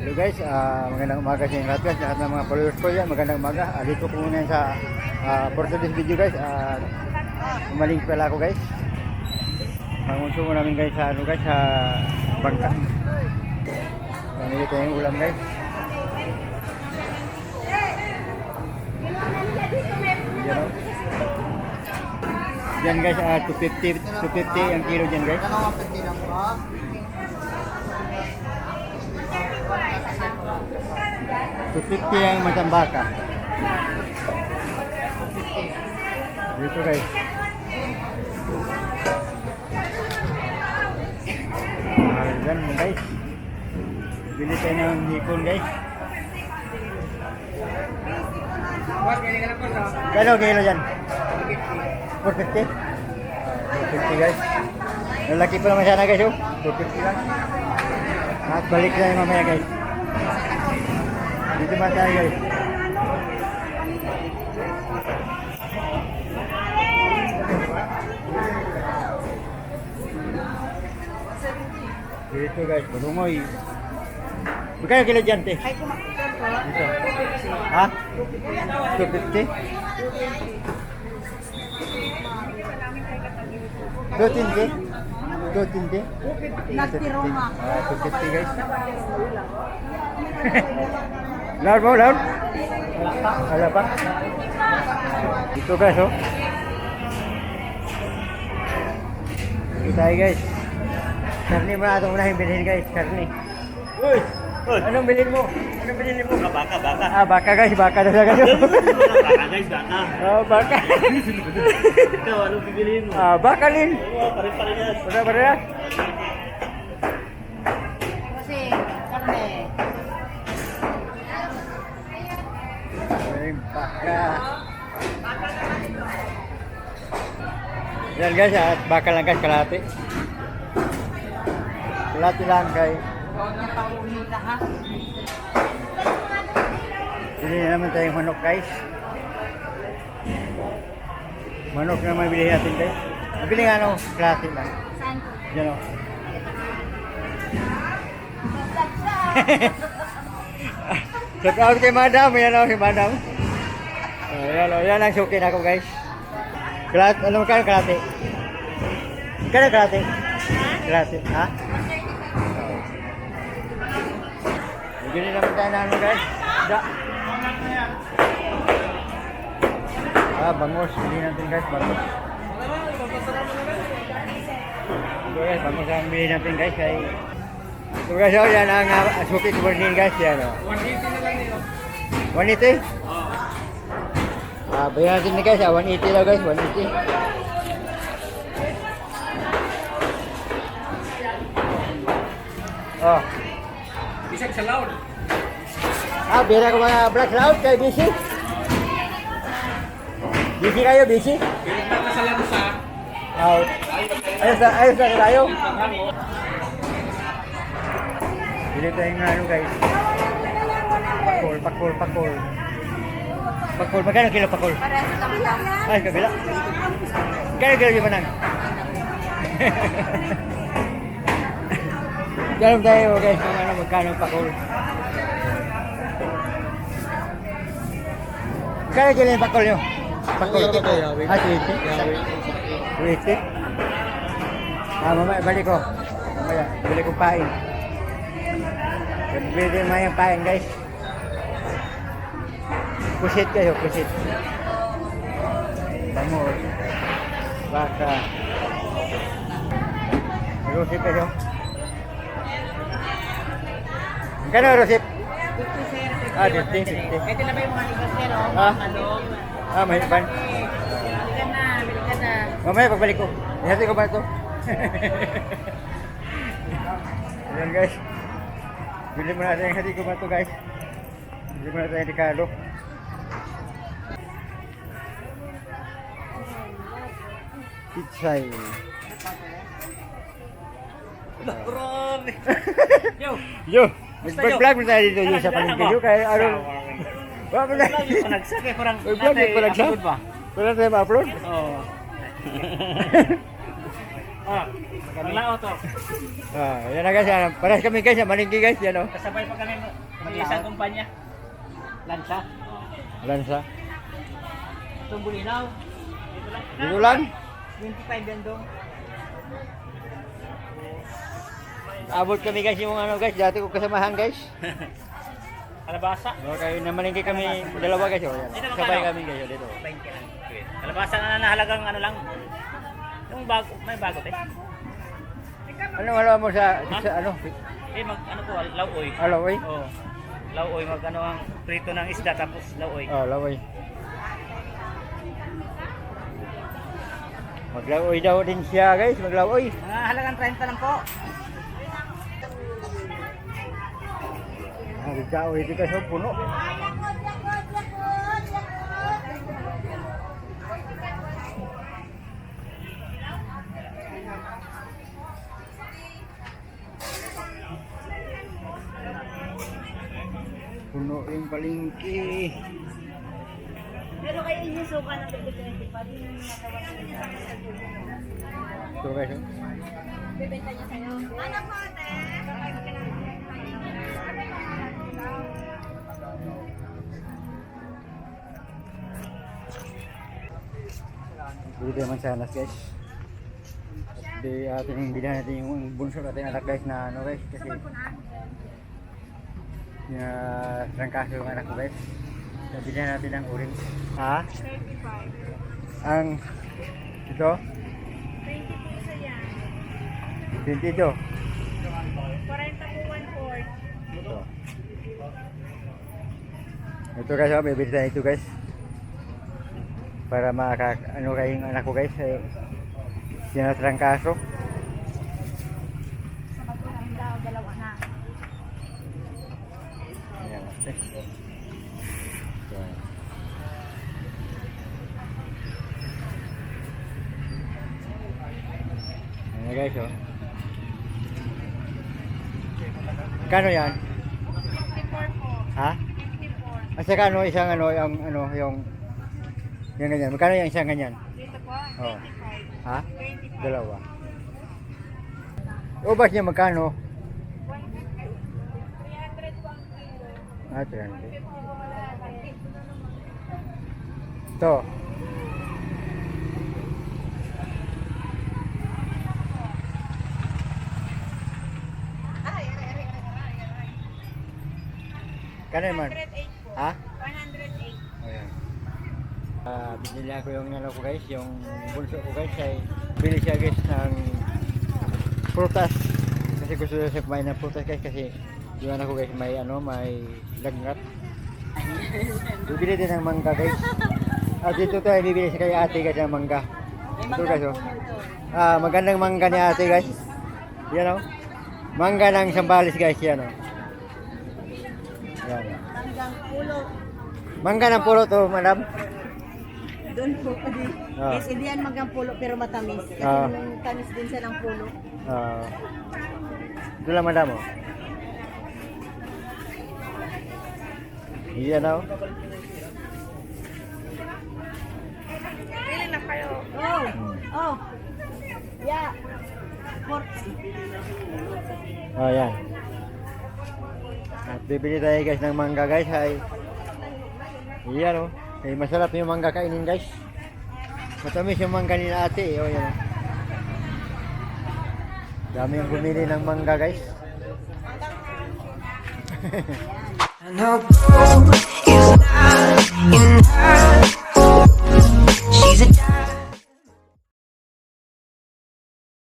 Hello guys, ah, magandang umaga sa inyo lahat. Lahat ng mga followers ko yan, magandang umaga. Ah, dito ko muna sa uh, for today's video guys. Uh, umaling pala ako guys. Pangunso namin guys sa ano guys, sa bangka. Pamili tayong ulam guys. Yan guys, ah, 250, 250 ang kilo dyan guys. Dalawang pindi lang po. 250 ang matambaka. Dito guys. Ayan guys. Bili tayo ng hipon guys. Kano kilo dyan? 450? 450 guys. Lalaki pa naman sana guys oh. 250 lang. At balik na mamaya guys. Dito ba tayo guys? Dito guys, barungoy. Magkano kilo dyan, te? Dito. Ha? 250? 250? 250? Nagtiroma. Ah, 250 guys. Loud mo, loud. Wala pa. Dito guys, oh. Dito tayo guys. Karni mo na itong unahin bilhin guys. Karni. Uy! Anong bilhin mo? Anong bilhin mo? Baka, baka. Ah, baka guys. Baka na talaga. Baka guys, baka. Oh, baka. Ikaw, anong pipiliin mo? ah, baka lin. Oo, pare-parehas. Pera, pera. Kasi, karne. Ay, baka. Yan guys, at baka lang guys, kalati. Kalati lang guys. Bili na naman tayong manok guys. Manok na mabili natin guys. Mabili nga ano, kalati lang. Saan po? Yan o. Shout out kay Madam, yan o si Madam. Oh, yan o, yan ang sukin ako guys. Kalat, ano magkano kalate? Magkano kalate? Kalate, ha? Din naman tayo na ano guys. Da. Ah, bangus. Bili natin guys, bangus. Ito guys, bangus ang bili natin guys. Kay... Ito guys, oh, yan ang uh, suki ko guys. Yan o. 180 Ah, bayan natin ni guys, ah, 180 daw guys, 180. Oh. Bisag sa loud. Ah, bira ko mga black cloud kay busy. Busy kayo, busy? Pilit na sa laro sa... Ah, ayos na, ayos na tayo. Dili tayo nga ano guys. Pakol, pakol, pakol. Pakol, magkano kilo pakol? Parehas lang lang. Ay, kabila. Magkano kilo yung manang? Ganun tayo guys, kung ano magkano pakol. Magkano kilo yung pakol nyo? Pakol. Ah, 20? 20? Ah, mamaya, balik ko. Mamaya, balik ko pain. Bili din mga yung pain, guys. Pusit kayo, pusit. Bangus. Baka. Rusip kayo. Magkano rusip? Ah, 15, 15. Ito na ba yung mga oh? Ah. Malong. Ah, may ban. Bili ka na, bili ka na. Mamaya pagbalik ko. Ihati ko ba ito? Ayan guys. Bili mo natin yung hati ko ba ito guys? Bili mo natin yung Ricardo. Pitsay. Grabe. Yo. Yo! Mag-vlog mo tayo dito yung sa palengke. Yo, kaya ano? Wala mo na. Pa nagsakay, parang... Upload ba? Wala tayo ma-upload? Oo. Ah, Panglao to. Ah, yan na guys. Yan. Parehas kami guys. Malingki guys. Yan o. Kasabay pa kami mag-iisang kumpanya. Lansa. Lansa. Itong bulinaw. Dito lang. Dito lang. 25 yan dong. Abot kami guys yung ano guys. Dati ko kasamahan guys. Kalabasa. No, kayo na malingki kami dalawa guys. O, yan. Ito, magkano? Sabay kami guys. o, Dito. 20 lang. Kalabasa na nahalagang ano lang. Yung bago, may bago tayo. Anong alam mo sa, Ha? sa ano? Eh, mag, ano po, lauoy. Alaway? Oo. Lauoy, mag ano ang prito ng isda tapos lauoy. Oh, laway. Maglawoy daw din siya guys, maglawoy. Mga halagang 30 lang po. Ang ikaw ito kasi puno. Puno yung palingki. Pero kayo yung suka ng 2020 pa, di na natawa Ito guys. oh. Bibenta niya sa'yo. Ano po, ate? Bili tayo mansanas guys. Di ating bilhan natin yung bunso natin anak guys na ano guys kasi na trangkaso yung anak ko guys. Nabilhan natin ng uring. Ha? 35. Ang ito? 20 piso yan. 22. 40 po 1 Ito. Ito guys, oh, bibili tayo ito guys. Para maka ano kayo yung anak ko guys. Eh, sinatrangkaso. Sa daw, dalawa na. Ayan. Ito. Ayan guys, oh. Kano yan? 54 po. Ha? 54. At saka ano, isang ano, yung ano, yung yung ganyan. Magkano yung isang ganyan? Dito po, Oh. 25. Ha? 25. Dalawa. Ubas niya magkano? 300 po ang kilo. Ah, 300. 50 po malaki. Ito. Ay, ay, ay, ay, ay, ay. Kano naman? 108 po. Ha? 108. Ayan. Ah, binili ko yung ano ko guys, yung bulso ko guys ay bili siya guys ng prutas. Kasi gusto siya kumain ng prutas guys kasi yung anak ko guys may ano, may lagnat. Bibili din ng mangga guys. At dito tayo bibili sa kay ate guys ng mangga. Ito guys oh. Ah, magandang mangga ni ate guys. Yan oh. Mangga ng Sambales guys yan oh. Yan. Hanggang pulo. Mangga ng pulo to, madam. Doon po pwede. Ah. Yes, hindi yan magang pulo pero matamis. Kasi Ah. nung tamis din siya ng pulo. Ah. ito lang madam oh. Yan oh. Pili na kayo. Oh. Oh. Yeah. For Oh, yan. At bibili tayo guys ng mangga guys ay yan oh. Eh, masarap yung mangga kainin guys. Matamis yung mangga ni ate eh. Oh, yan oh. Dami yung bumili ng mangga guys. Know gold is not enough.